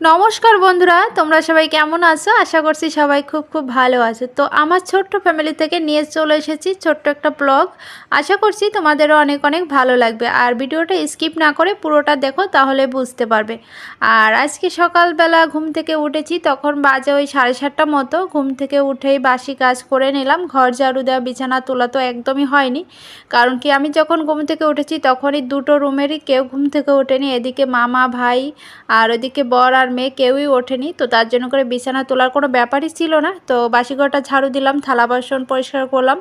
নমস্কার বন্ধুরা, তোমরা সবাই কেমন আছো? আশা করছি সবাই খুব খুব ভালো আছো। তো আমার ছোট্ট ফ্যামিলি থেকে নিয়ে চলে এসেছি ছোট্ট একটা ব্লগ আশা করছি তোমাদেরও অনেক অনেক ভালো লাগবে। আর ভিডিওটা স্কিপ না করে পুরোটা দেখো, তাহলে বুঝতে পারবে। আর আজকে সকালবেলা ঘুম থেকে উঠেছি, তখন বাজে ওই সাড়ে সাতটা মতো। ঘুম থেকে উঠেই বাসি কাজ করে নিলাম। ঘর ঝাড়ু দেওয়া, বিছানা তোলা তো একদমই হয়নি। কারণ কি, আমি যখন ঘুম থেকে উঠেছি, তখনই দুটো রুমেরই কেউ ঘুম থেকে ওঠেনি। এদিকে মামা, ভাই, আর ওদিকে বর আর মেয়ে কেউই ওঠেনি। তো তার জন্য করে বিছানা তোলার কোনো ব্যাপারই ছিল না। তো বাসি ঘরটা ঝাড়ু দিলাম, থালা বাসন পরিষ্কার করলাম।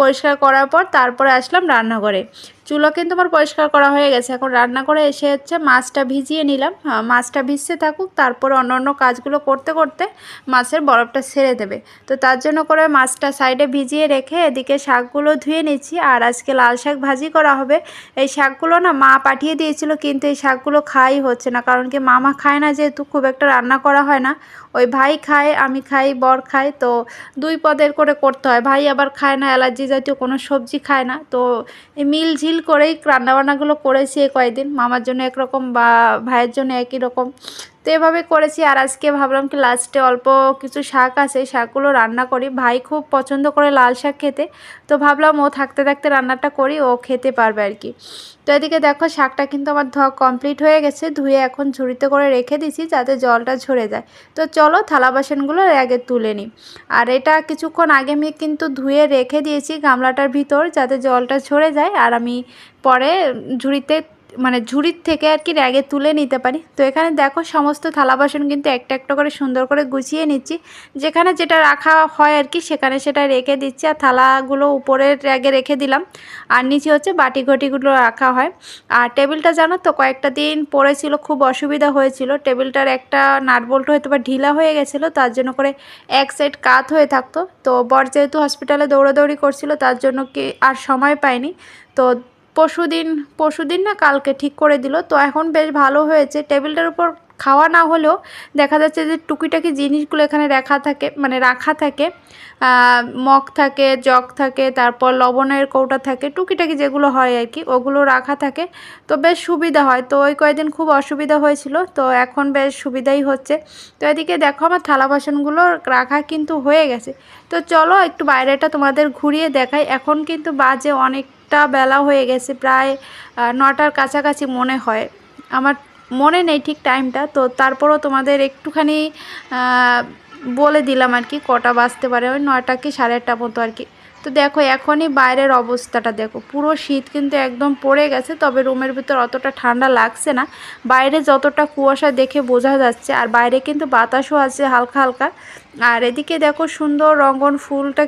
পরিষ্কার করার পর তারপরে আসলাম রান্নাঘরে। চুলো কিন্তু আমার পরিষ্কার করা হয়ে গেছে। এখন রান্না করে এসে হচ্ছে মাছটা ভিজিয়ে নিলাম। মাছটা ভিজতে থাকুক, তারপর অন্য অন্য কাজগুলো করতে করতে মাছের বরফটা ছেড়ে দেবে। তো তার জন্য করে মাছটা সাইডে ভিজিয়ে রেখে এদিকে শাকগুলো ধুয়ে নিচ্ছি। আর আজকে লাল শাক ভাজি করা হবে। এই শাকগুলো না মা পাঠিয়ে দিয়েছিল, কিন্তু এই শাকগুলো খাই হচ্ছে না। কারণ কি মামা খায় না যেহেতু, খুব একটা রান্না করা হয় না। ওই ভাই খায়, আমি খাই, বর খাই তো দুই পদের করে করতে হয়। ভাই আবার খায় না, অ্যালার্জি জাতীয় কোনো সবজি খায় না। তো মিল ঝিল করেই রান্নাবান্নাগুলো করেছি এই কয়েকদিন। মামার জন্য একরকম বা ভাইয়ের জন্য একই রকম। তো এভাবে করেছি। আর আজকে ভাবলাম কি লাস্টে অল্প কিছু শাক আছে শাকগুলো রান্না করি। ভাই খুব পছন্দ করে লাল শাক খেতে। তো ভাবলাম ও থাকতে থাকতে রান্নাটা করি, ও খেতে পারবে আর কি। তো এদিকে দেখো শাকটা কিন্তু আমার ধোয়া কমপ্লিট হয়ে গেছে। ধুয়ে এখন ঝুড়িতে করে রেখে দিছি যাতে জলটা ঝরে যায়। তো চলো থালা বাসনগুলো আগে তুলে নিই। আর এটা কিছুক্ষণ আগে আমি কিন্তু ধুয়ে রেখে দিয়েছি গামলাটার ভিতর যাতে জলটা ঝরে যায়। আর আমি পরে ঝুড়িতে মানে ঝুড়ির থেকে আর কি র্যাগে তুলে নিতে পারি। তো এখানে দেখো সমস্ত থালা বাসন কিন্তু একটা একটা করে সুন্দর করে গুছিয়ে নিচ্ছি। যেখানে যেটা রাখা হয় আর কি, সেখানে সেটা রেখে দিচ্ছি। আর থালাগুলো উপরের র্যাগে রেখে দিলাম। আর নিচে হচ্ছে বাটি ঘটিগুলো রাখা হয়। আর টেবিলটা জানো তো, কয়েকটা দিন পড়েছিল খুব অসুবিধা হয়েছিল। টেবিলটার একটা নাটবোল্ট হয়তো বা ঢিলা হয়ে গেছিল, তার জন্য করে এক সাইড কাত হয়ে থাকতো। তো বর যেহেতু হসপিটালে দৌড়াদৌড়ি করছিল, তার জন্য কি আর সময় পাইনি। তো পরশু দিন পরশু দিন না কালকে ঠিক করে দিল। তো এখন বেশ ভালো হয়েছে। টেবিলটার উপর খাওয়া না হলেও দেখা যাচ্ছে যে টুকিটাকি জিনিসগুলো এখানে রাখা থাকে মানে রাখা থাকে মগ থাকে, জগ থাকে, তারপর লবণের কৌটা থাকে, টুকিটাকি যেগুলো হয় আর কি, ওগুলো রাখা থাকে। তো বেশ সুবিধা হয়। তো ওই কয়েকদিন খুব অসুবিধা হয়েছিল। তো এখন বেশ সুবিধাই হচ্ছে। তো এদিকে দেখো আমার থালা বাসনগুলো রাখা কিন্তু হয়ে গেছে। তো চলো একটু বাইরেটা তোমাদের ঘুরিয়ে দেখাই। এখন কিন্তু বাজে অনেকটা বেলা হয়ে গেছে, প্রায় নটার কাছাকাছি মনে হয়। আমার মনে নেই ঠিক টাইমটা তো তারপরও তোমাদের একটুখানি বলে দিলাম আর কি, কটা বাজতে পারে, ওই নয়টা কি সাড়ে আটটা মতো আর কি। তো দেখো, এখনই বাইরের অবস্থাটা দেখো। পুরো শীত কিন্তু একদম পড়ে গেছে, তবে রুমের ভিতর অতটা ঠান্ডা লাগছে না। বাইরে যতটা কুয়াশা দেখে বোঝা যাচ্ছে, আর বাইরে কিন্তু বাতাসও আছে হালকা হালকা। আর এদিকে দেখো, সুন্দর রঙ্গন ফুলটা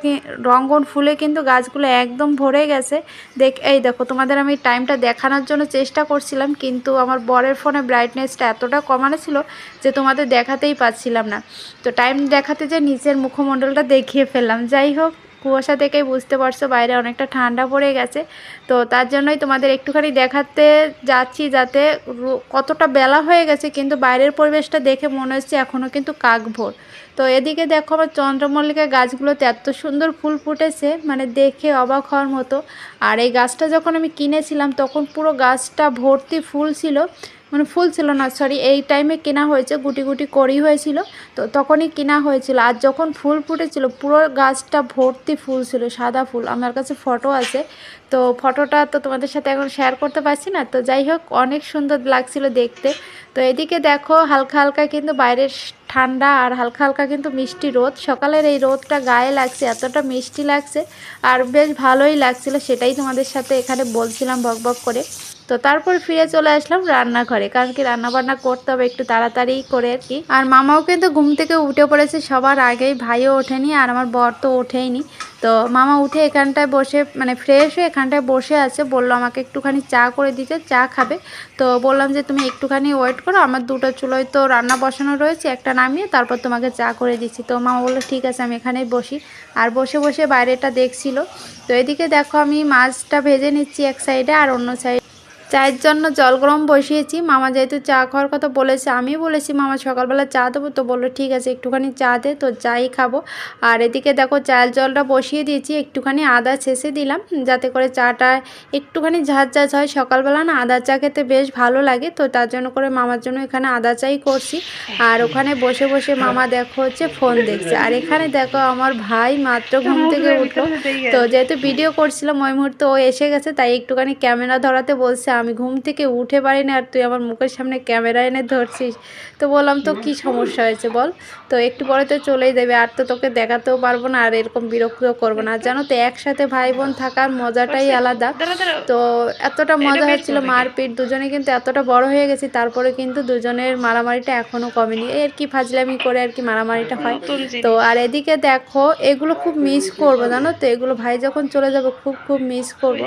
রঙ্গন ফুলে কিন্তু গাছগুলো একদম ভরে গেছে। দেখ, এই দেখো, তোমাদের আমি টাইমটা দেখানোর জন্য চেষ্টা করছিলাম, কিন্তু আমার বরের ফোনে ব্রাইটনেসটা এতটা কমানো ছিল যে তোমাদের দেখাতেই পাচ্ছিলাম না। তো টাইম দেখাতে যে নিচের মুখমণ্ডলটা দেখিয়ে ফেললাম। যাই হোক কুয়াশা থেকেই বুঝতে পারছ বাইরে অনেকটা ঠান্ডা পড়ে গেছে। তো তার জন্যই তোমাদের একটুখানি দেখাতে যাচ্ছি যাতে কতটা বেলা হয়ে গেছে, কিন্তু বাইরের পরিবেশটা দেখে মনে হচ্ছে এখনও কিন্তু কাক ভোর তো এদিকে দেখো আমার চন্দ্রমল্লিকা গাছগুলোতে এত সুন্দর ফুল ফুটেছে মানে দেখে অবাক হওয়ার মতো। আর এই গাছটা যখন আমি কিনেছিলাম, তখন পুরো গাছটা ভর্তি ফুল ছিল। মানে ফুল ছিল না সরি এই টাইমে কেনা হয়েছে, গুটি গুটি করি হয়েছিল, তো তখনই কেনা হয়েছিল। আর যখন ফুল ফুটেছিল, পুরো গাছটা ভর্তি ফুল ছিল, সাদা ফুল। আমার কাছে ফটো আছে, তো ফটোটা তো তোমাদের সাথে এখন শেয়ার করতে পারছি না, তো যাই হোক, অনেক সুন্দর লাগছিল দেখতে। তো এদিকে দেখো, হালকা হালকা কিন্তু বাইরের ঠান্ডা আর হালকা হালকা কিন্তু মিষ্টি রোদ। সকালের এই রোদটা গায়ে লাগছে, এতটা মিষ্টি লাগছে আর বেশ ভালোই লাগছিল, সেটাই তোমাদের সাথে এখানে বলছিলাম বক বক করে। তো তারপর ফিরে চলে আসলাম রান্নাঘরে, কারণ কি রান্নাবান্না করতে হবে একটু তাড়াতাড়ি করে আর কি। আর মামাও কিন্তু ঘুম থেকে উঠে পড়েছে, সবার আগেই ভাইও ওঠেনি আর আমার বর তো ওঠেইনি। তো মামা উঠে এখানটায় বসে মানে ফ্রেশ হয়ে এখানটায় বসে আছে, বলল আমাকে একটুখানি চা করে দিতে, চা খাবে। তো বললাম যে তুমি একটুখানি ওয়েট করো, আমার দুটো চুলোয় তো রান্না বসানো রয়েছে, একটা নামিয়ে তারপর তোমাকে চা করে দিচ্ছি। তো মা বলল, ঠিক আছে, আমি এখানেই বসি। আর বসে বসে বাইরেটা দেখছিল। তো এদিকে দেখো আমি মাছটা ভেজে নিচ্ছি এক সাইডে আর অন্য সাইড চায়ের জন্য জল গরম বসিয়েছি। মামা যেহেতু চা খাওয়ার কথা বলেছে আমি বলেছি, মামা, সকালবেলা চা দেবো? তো বলল, ঠিক আছে, একটুখানি চা দে, তো চাই খাব। আর এদিকে দেখো, চায়ের জলটা বসিয়ে দিয়েছি, একটুখানি আদা ছেঁচে দিলাম, যাতে করে চাটা একটুখানি ঝাঁঝ ঝাঁঝ হয়। সকালবেলা না আদা চা খেতে বেশ ভালো লাগে, তো তার জন্য করে মামার জন্য এখানে আদা চাই করছি। আর ওখানে বসে বসে মামা দেখো হচ্ছে ফোন দেখছে। আর এখানে দেখো আমার ভাই মাত্র ঘুম থেকে উঠল। তো যেহেতু ভিডিও করছিলাম, ওই মুহূর্তে ও এসে গেছে, তাই একটুখানি ক্যামেরা ধরাতে বলছে আমি ঘুম থেকে উঠে পারি না আর তুই আমার মুখের সামনে ক্যামেরা এনে ধরছিস। তো বললাম তো কি সমস্যা হয়েছে বল? তো একটু পরে তো চলেই দেবে আর তো তোকে দেখাতেও পারব না আর এরকম বিরক্তিও করব না। আর জানো তো একসাথে ভাই বোন থাকার মজাটাই আলাদা। তো এতটা মজা হচ্ছিল মারপিট দুজনে কিন্তু এতটা বড় হয়ে গেছি তারপরে কিন্তু দুজনের মারামারিটা এখনও কমেনি। এর কি ফাজলামি করে আর কি মারামারিটা হয়। তো আর এদিকে দেখো এগুলো খুব মিস করব জানো তো? এগুলো ভাই যখন চলে যাব খুব খুব মিস করব।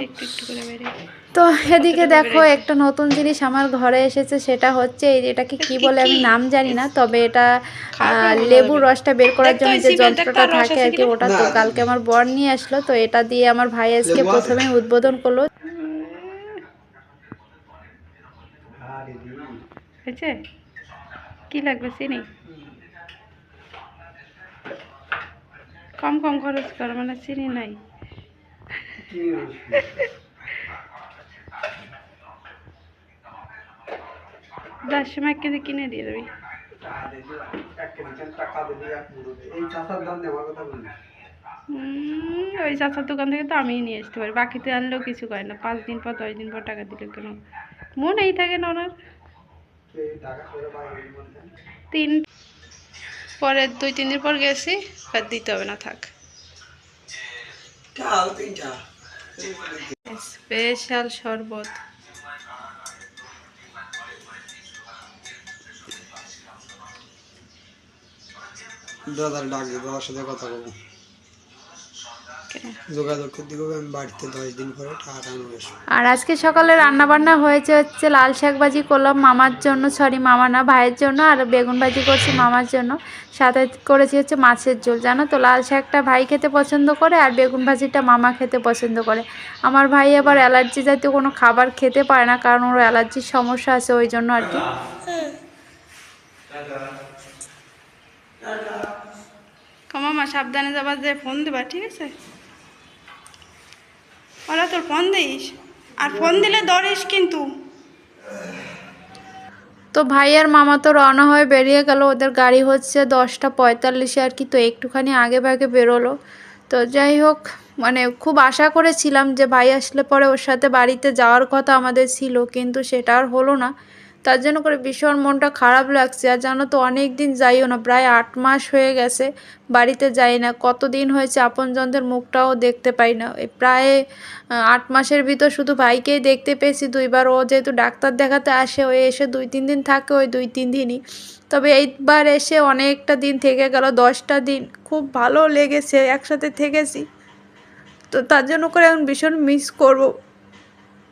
তো এদিকে দেখো একটা নতুন জিনিস আমার ঘরে এসেছে সেটা হচ্ছে এই এটাকে কি বলে আমি নাম জানি না তবে এটা লেবুর রসটা বের করার জন্য যে যন্ত্রটা থাকে আর কি ওটা তো কালকে আমার বর নিয়ে আসলো তো এটা দিয়ে আমার ভাই আজকে প্রথমে উদ্বোধন করল। হয়েছে? কি লাগবে চিনি? কম কম খরচ কর মানে চিনি নাই। দশ সময় এক কেজি কিনে দিয়ে দেবি। ওই চাচার দোকান থেকে তো আমিই নিয়ে আসতে পারি। বাকিতে আনলেও কিছু করে না। পাঁচ দিন পর দশ দিন পর টাকা দিলে কেন? মন এই থাকে না ওনার। তিন পরে দুই তিন দিন পর গেছি আর দিতে হবে না থাক। স্পেশাল শরবত। দাদার ডাক দাদার সাথে কথা বলব। যোগাযোগ করতে হবে আমি বাড়িতে দশ দিন পরে টাকা আর আজকে সকালে রান্না বান্না হয়েছে হচ্ছে লাল শাক ভাজি করলাম মামার জন্য সরি মামা না ভাইয়ের জন্য আর বেগুন ভাজি করছি মামার জন্য। সাথে করেছি হচ্ছে মাছের ঝোল জানো তো? লাল শাকটা ভাই খেতে পছন্দ করে আর বেগুন ভাজিটা মামা খেতে পছন্দ করে। আমার ভাই আবার অ্যালার্জি জাতীয় কোনো খাবার খেতে পারে না কারণ ওর অ্যালার্জির সমস্যা আছে ওই জন্য আর কি। মামা সাবধানে যাবার যে ফোন দেবা ঠিক আছে? ওরা তোর ফোন দিস? আর ফোন দিলে ধরিস কিন্তু। তো ভাই আর মামা তো রওনা হয়ে বেরিয়ে গেল। ওদের গাড়ি হচ্ছে দশটা পঁয়তাল্লিশে আর কি, তো একটুখানি আগে ভাগে বেরোলো। তো যাই হোক মানে খুব আশা করেছিলাম যে ভাই আসলে পরে ওর সাথে বাড়িতে যাওয়ার কথা আমাদের ছিল, কিন্তু সেটা আর হলো না। তার জন্য করে ভীষণ মনটা খারাপ লাগছে। আর জানো তো অনেক দিন যাইও না, প্রায় আট মাস হয়ে গেছে, বাড়িতে যাই না। কতদিন হয়েছে আপনজনদের মুখটাও দেখতে পাই না। প্রায় আট মাসের ভিতর শুধু ভাইকেই দেখতে পেয়েছি দুইবার। ও যেহেতু ডাক্তার দেখাতে আসে, ও এসে দুই তিন দিন থাকে ওই দুই তিন দিনই। তবে এইবার এসে অনেকটা দিন থেকে গেল, দশটা দিন। খুব ভালো লেগেছে, একসাথে থেকেছি। তো তার জন্য করে এখন ভীষণ মিস করব।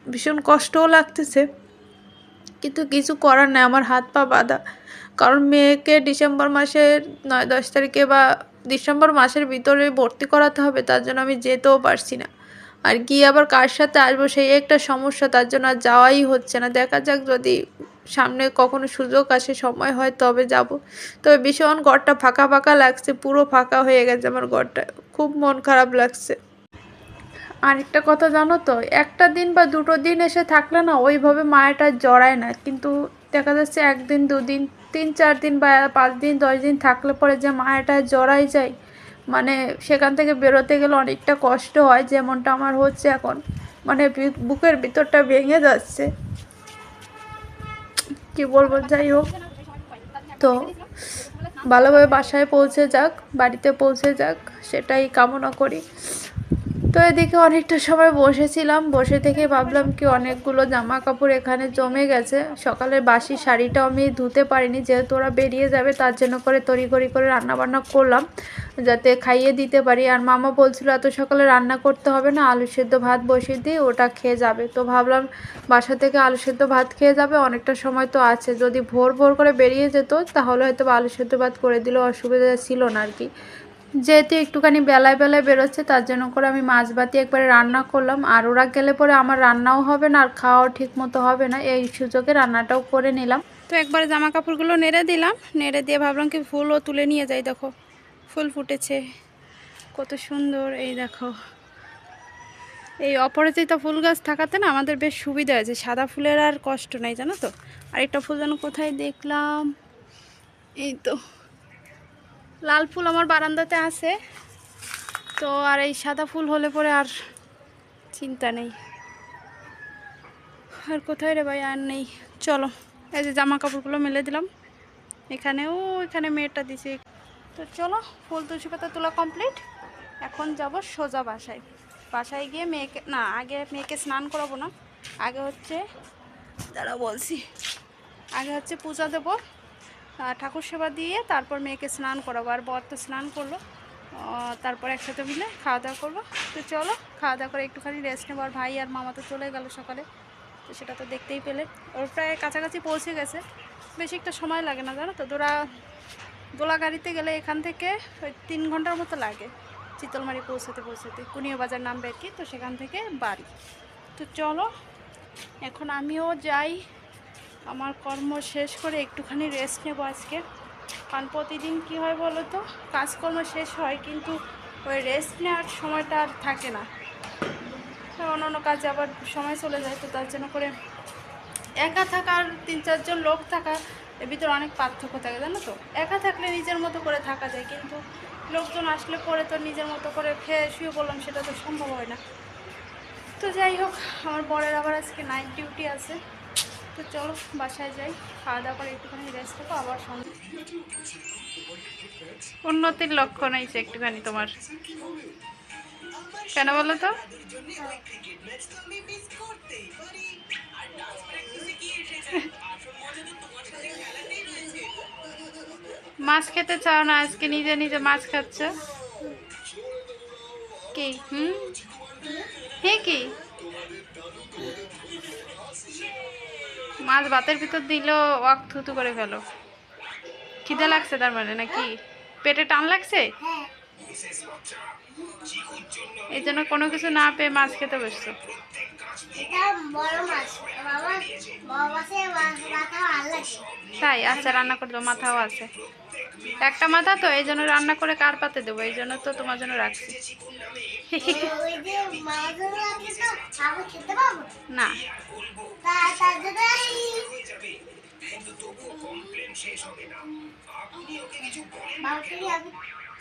ভীষণ কষ্টও লাগতেছে। কিন্তু কিছু করার নেই, আমার হাত পা বাঁধা। কারণ মেয়েকে ডিসেম্বর মাসের নয়, দশ তারিখে বা ডিসেম্বর মাসের ভিতরে ভর্তি করাতে হবে, তার জন্য আমি যেতেও পারছি না। আর গিয়ে আবার কার সাথে আসব, সেই একটা সমস্যা, তার জন্য আর যাওয়াই হচ্ছে না। দেখা যাক যদি সামনে কখনো সুযোগ আসে, সময় হয় তবে যাব। তবে ভীষণ ঘরটা ফাঁকা ফাঁকা লাগছে, পুরো ফাঁকা হয়ে গেছে আমার ঘরটা। খুব মন খারাপ লাগছে। আরেকটা কথা জানো তো, একটা দিন বা দুটো দিন এসে থাকলে না ওইভাবে মায়াটা জড়ায় না। কিন্তু দেখা যাচ্ছে একদিন, দুদিন, তিন, চার দিন বা পাঁচ দিন, দশ দিন থাকলে পরে যে মায়াটা জড়াই যায় মানে সেখান থেকে বেরোতে গেলে অনেকটা কষ্ট হয়, যেমনটা আমার হচ্ছে এখন। মানে বুকের ভিতরটা ভেঙে যাচ্ছে। কি বলব, যাই হোক। তো ভালোভাবে বাসায় পৌঁছে যাক, বাড়িতে পৌঁছে যাক, সেটাই কামনা করি। তো এদিকে অনেকটা সময় বসেছিলাম। বসে থেকে ভাবলাম কি অনেকগুলো জামা কাপড় এখানে জমে গেছে। সকালের বাসি শাড়িটাও আমি ধুতে পারিনি, যেহেতু ওরা বেরিয়ে যাবে, তার জন্য করে তড়িঘড়ি করে রান্না বান্না করলাম, যাতে খাইয়ে দিতে পারি। আর মামা বলছিল, এত সকালে রান্না করতে হবে না, আলু সেদ্ধ ভাত বসিয়ে দিই, ওটা খেয়ে যাবে। তো ভাবলাম, বাসা থেকে আলু সেদ্ধ ভাত খেয়ে যাবে, অনেকটা সময় তো আছে। যদি ভোর ভোর করে বেরিয়ে যেত, তাহলে হয়তো আলু সেদ্ধ ভাত করে দিলেও অসুবিধা ছিল না আর কি। যেহেতু একটুখানি বেলায় বেলায় বেরোচ্ছে, তার জন্য করে আমি মাছ বাতি একবারে রান্না করলাম। আর ওরা গেলে পরে আমার রান্নাও হবে না, আর খাওয়াও ঠিক মতো হবে না। এই সুযোগে রান্নাটাও করে নিলাম। তো একবার জামা কাপড়গুলো নেড়ে দিলাম। নেড়ে দিয়ে ভাবলাম কি ফুলও তুলে নিয়ে যাই, দেখো। ফুল ফুটেছে। কত সুন্দর, এই দেখো। এই অপরাজিত ফুল গাছ থাকাতে না আমাদের বেশ সুবিধা হয়েছে। সাদা ফুলের আর কষ্ট নাই, জানো তো? আরেকটা ফুল যেন কোথায় দেখলাম। এই তো। লাল ফুল আমার বারান্দাতে আছে। তো আর এই সাদা ফুল হলে পরে আর চিন্তা নেই। আর কোথায় রে ভাই? আর নেই। চলো, এই যে জামা কাপড়গুলো মেলে দিলাম। এখানেও, এখানে মেয়েটা দিছে। তো চলো, ফুল তুলসী পাতা তোলা কমপ্লিট। এখন যাব সোজা বাসায়। বাসায় গিয়ে মেয়েকে, না, আগে মেয়েকে স্নান করাবো না। আগে হচ্ছে দাঁড়া বলছি। আগে হচ্ছে পূজা দেবো। ঠাকুর সেবা দিয়ে তারপর মেয়েকে স্নান করাবো। আর বর তো স্নান করল। তারপর একসাথে মিলে খাওয়া দাওয়া করব। তো চলো, খাওয়া দাওয়া করে একটুখানি রেস্ট নেব। আর ভাই আর মামা তো চলে গেল সকালে। তো সেটা তো দেখতেই পেলে। ওর প্রায় কাছাকাছি পৌঁছে গেছে। বেশি একটা সময় লাগে না, জানো তো? দোলা দোলা গাড়িতে গেলে এখান থেকে ওই তিন ঘণ্টার মতো লাগে চিতলমারি পৌঁছাতে পৌঁছাতে। কুনিয়া বাজার নামবে আর কি। তো সেখান থেকে বাড়ি। তো চলো, এখন আমিও যাই। আমার কর্ম শেষ করে একটুখানি রেস্ট নেব আজকে। কারণ প্রতিদিন কী হয় বলো তো? কাজকর্ম শেষ হয় কিন্তু ওই রেস্ট নেওয়ার সময়টা আর থাকে না। অন্য অন্য কাজে আবার সময় চলে যায়, তো তার জন্য করে একা থাকা আর তিন চারজন লোক থাকা, এর ভিতরে অনেক পার্থক্য থাকে, জানো তো? একা থাকলে নিজের মতো করে থাকা যায়, কিন্তু লোকজন আসলে পরে তো নিজের মতো করে খেয়ে শুয়ে বললাম সেটা তো সম্ভব হয় না। তো যাই হোক, আমার বরের আবার আজকে নাইট ডিউটি আছে। তো চলো বাসায় যাই। খাওয়া দাওয়া করে একটুখানি রেস্ট করব আবার সন্ধ্যা। উন্নতির লক্ষণ হয়েছে একটুখানি তোমার। কেন বলো তো? মাছ খেতে চাও না আজকে? নিজে নিজে মাছ খাচ্ছ? কি? হুম? হে কি? মাছ ভাতের ভিতর দিল ওয়াক থুতু করে ফেলো। খিদে লাগছে তার মানে নাকি? পেটে টান লাগছে? এই জন্য কোনো কিছু না পেয়ে মাছ খেতে বসছো। তাই আচ্ছা রান্না করে দেবো মাথাও আছে। একটা মাথা তো এই জন্য রান্না করে কার পাতে দেবো? এই জন্য তো তোমার জন্য রাখছি। ওই যে মাছ ধরে আছে তো আমি খেতে পাবো? না। তা তার জন্য বাবাকে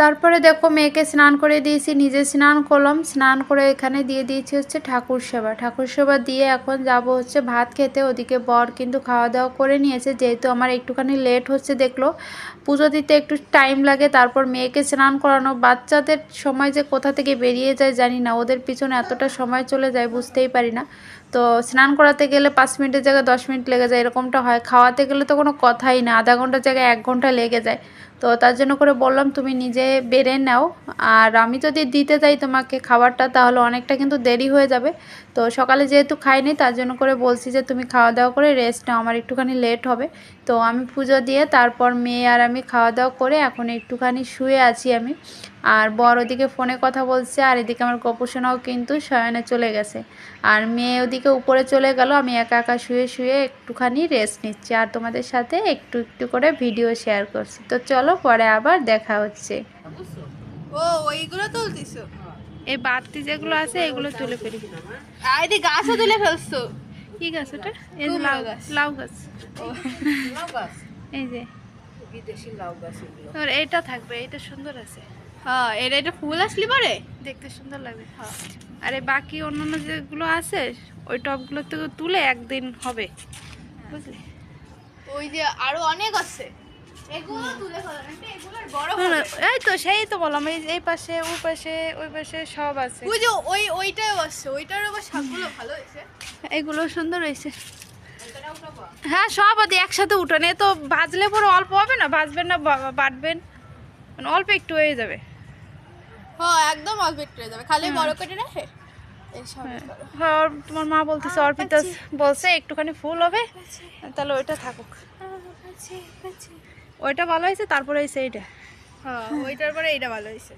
তারপরে দেখো মেয়েকে স্নান করে দিয়েছি, নিজে স্নান করলাম। স্নান করে এখানে দিয়ে দিয়েছি হচ্ছে ঠাকুর সেবা। ঠাকুর সেবা দিয়ে এখন যাব হচ্ছে ভাত খেতে। ওদিকে বর কিন্তু খাওয়া দাওয়া করে নিয়েছে, যেহেতু আমার একটুখানি লেট হচ্ছে দেখল। পুজো দিতে একটু টাইম লাগে, তারপর মেয়েকে স্নান করানো। বাচ্চাদের সময় যে কোথা থেকে বেরিয়ে যায় জানি না, ওদের পিছনে এতটা সময় চলে যায়, বুঝতেই পারি না। তো স্নান করাতে গেলে পাঁচ মিনিটের জায়গায় দশ মিনিট লেগে যায়, এরকমটা হয়। খাওয়াতে গেলে তো কোনো কথাই না, আধা ঘণ্টার জায়গায় এক ঘণ্টা লেগে যায়। তো তার জন্য করে বললাম, তুমি নিজে বেড়ে নাও। আর আমি যদি দিতে যাই তোমাকে খাবারটা, তাহলে অনেকটা কিন্তু দেরি হয়ে যাবে। তো সকালে যেহেতু খাইনি, তার জন্য করে বলছি যে, তুমি খাওয়া দাওয়া করে রেস্ট নাও, আমার একটুখানি লেট হবে। তো আমি পুজো দিয়ে তারপর মেয়ে আর আমি খাওয়া দাওয়া করে এখন একটুখানি শুয়ে আছি আমি। আর বড় ওদিকে ফোনে কথা বলছে আর এদিকে আমার গপুসোনাও কিন্তু শয়নে চলে গেছে। আর মেয়ে ওদিকে উপরে চলে গেল আমি একা একা শুয়ে শুয়ে একটুখানি রেস্ট নিচ্ছি। আর তোমাদের সাথে একটু একটু করে ভিডিও শেয়ার করছি। তো চলো পরে আবার দেখা হচ্ছে। ও ওইগুলো তুলতিছো? এই বাড়তি যেগুলো আছে এগুলো তুলে ফেলি। আর এদিকে গাছও তুলে ফেলছো? কি গাছ ওটা? এই যে কুমড়ো লাউ গাছ। লাউ গাছ। এই যে। বিদেশি লাউ গাছ এগুলো। আর এটা থাকবে এটা সুন্দর আছে। হ্যাঁ এটা এটা ফুল আসলি পরে? দেখতে সুন্দর লাগবে আরে বাকি অন্যান্য যেগুলো আছে ওই টপগুলো তো তুলে একদিন হবে। বুঝলি? ওই যে আরও অনেক আছে। এই তো সেই তো বললাম এই এই পাশে ওই পাশে ওই পাশে সব আছে। ওই যে ওই ওইটাও আছে ওইটার আবার শাকগুলো ভালো হয়েছে। সুন্দর হয়েছে। হ্যাঁ সব ওদের একসাথে উঠান তো বাজলে পরে অল্প হবে না বাজবেন না বাটবেন। মানে অল্প একটু হয়ে যাবে। হ্যাঁ একদম অল্প একটু যাবে খালি বড় করে রেখে এইসব হ্যাঁ। তোমার মা বলতেছে অর্পিতা বলছে একটুখানি ফুল হবে তাহলে ওইটা থাকুক। ওইটা ভালো হয়েছে তারপরে হয়েছে এইটা হ্যাঁ ওইটার পরে এইটা ভালো হয়েছে।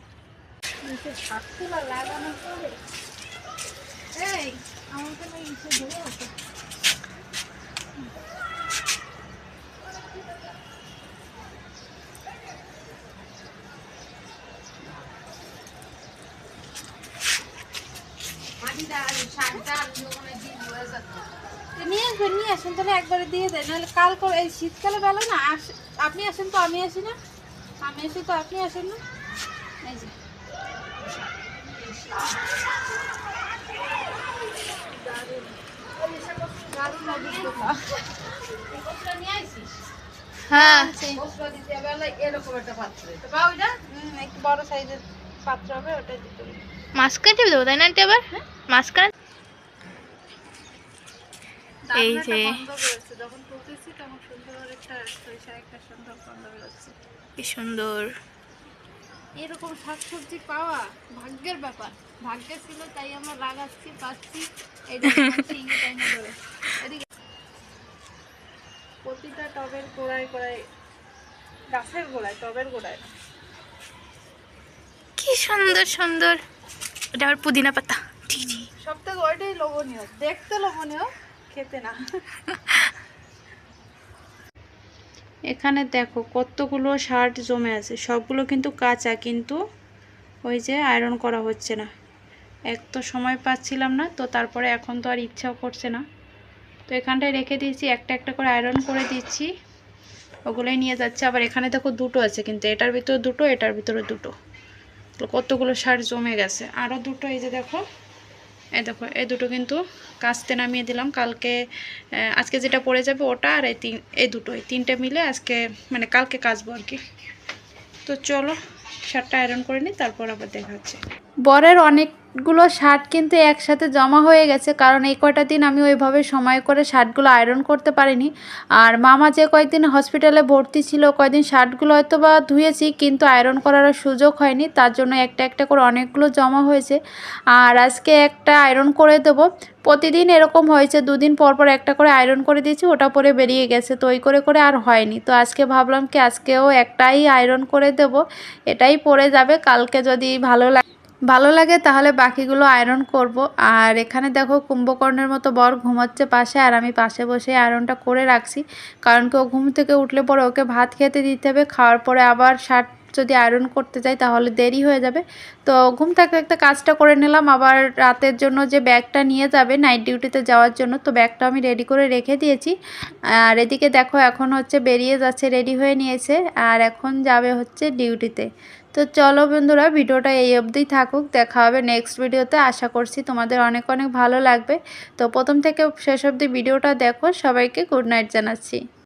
নিয়ে আসবেন নিয়ে আসেন তাহলে একবারে দিয়ে দেয় নাহলে কাল করে এই শীতকালে বেলা না আস- আপনি আসেন তো আমি আসি না। আমি আসি তো আপনি আসেন না। এই যে। হ্যাঁ। হুম, একটু বড় সাইজের পাত্র হবে ওটা দিতে। মাঝখানে টিপে দেবো তাই না আন্টি আবার? মাঝখানে এই যে। যখন তুলতেছি সুন্দর একটা সুন্দর গন্ধ বেরোচ্ছে। কি সুন্দর। এরকম শাকসবজি পাওয়া ভাগ্যের ব্যাপার। ভাগ্যে ছিল তাই আমরা লাগাচ্ছি পাচ্ছি। প্রতিটা টবের গোড়ায় গোড়ায় গাছের গোড়ায় টবের গোড়ায়। কি সুন্দর সুন্দর। এটা আবার পুদিনা পাতা। জি জি সব থেকে ওইটাই লোভনীয়? দেখতে লোভনীয় খেতে না। এখানে দেখো কতগুলো শার্ট জমে আছে। সবগুলো কিন্তু কাঁচা কিন্তু ওই যে আয়রন করা হচ্ছে না। এক তো সময় পাচ্ছিলাম না তো তারপরে এখন তো আর ইচ্ছাও করছে না। তো এখানটায় রেখে দিয়েছি একটা একটা করে আয়রন করে দিচ্ছি। ওগুলোই নিয়ে যাচ্ছে। আবার এখানে দেখো দুটো আছে কিন্তু এটার ভিতরে দুটো এটার ভিতরে দুটো। কতগুলো সার জমে গেছে। আরও দুটো এই যে দেখো, এই দেখো, এই দুটো কিন্তু কাস্তে নামিয়ে দিলাম। কালকে আজকে যেটা পড়ে যাবে ওটা আর এই তিন, এই দুটো, এই তিনটে মিলে আজকে মানে কালকে কাচবো আর কি। তো চলো, সারটা আয়রন করে নিই, তারপর আবার দেখা হচ্ছে। বরের অনেকগুলো শার্ট কিন্তু একসাথে জমা হয়ে গেছে, কারণ এই কয়টা দিন আমি ওইভাবে সময় করে শার্টগুলো আয়রন করতে পারিনি। আর মামা যে কয়েকদিন হসপিটালে ভর্তি ছিল কয়েকদিন শার্টগুলো হয়তো বা ধুয়েছি, কিন্তু আয়রন করার সুযোগ হয়নি, তার জন্য একটা একটা করে অনেকগুলো জমা হয়েছে। আর আজকে একটা আয়রন করে দেবো। প্রতিদিন এরকম হয়েছে, দুদিন পর পর একটা করে আয়রন করে দিয়েছি, ওটা পরে বেরিয়ে গেছে, তো ওই করে করে আর হয়নি। তো আজকে ভাবলাম কি আজকেও একটাই আয়রন করে দেব, এটাই পরে যাবে, কালকে যদি ভালো লাগে ভালো লাগে, তাহলে বাকিগুলো আয়রন করব। আর এখানে দেখো কুম্ভকর্ণের মতো বর ঘুমাচ্ছে পাশে, আর আমি পাশে বসে আয়রনটা করে রাখছি। কারণ কি ও ঘুম থেকে উঠলে পরে ওকে ভাত খেতে দিতে হবে, খাওয়ার পরে আবার শার্ট যদি আয়রন করতে যাই তাহলে দেরি হয়ে যাবে। তো ঘুম থাকতে একটা কাজটা করে নিলাম, আবার রাতের জন্য যে ব্যাগটা নিয়ে যাবে নাইট ডিউটিতে যাওয়ার জন্য, তো ব্যাগটা আমি রেডি করে রেখে দিয়েছি। আর এদিকে দেখো এখন হচ্ছে বেরিয়ে যাচ্ছে রেডি হয়ে নিয়েছে, আর এখন যাবে হচ্ছে ডিউটিতে তো চলো বন্ধুরা, ভিডিওটা এই অবধি থাকুক, দেখা হবে নেক্সট ভিডিওতে আশা করছি তোমাদের অনেক অনেক ভালো লাগবে। তো প্রথম থেকে শেষ অবধি ভিডিওটা দেখো। সবাইকে গুড নাইট জানাচ্ছি।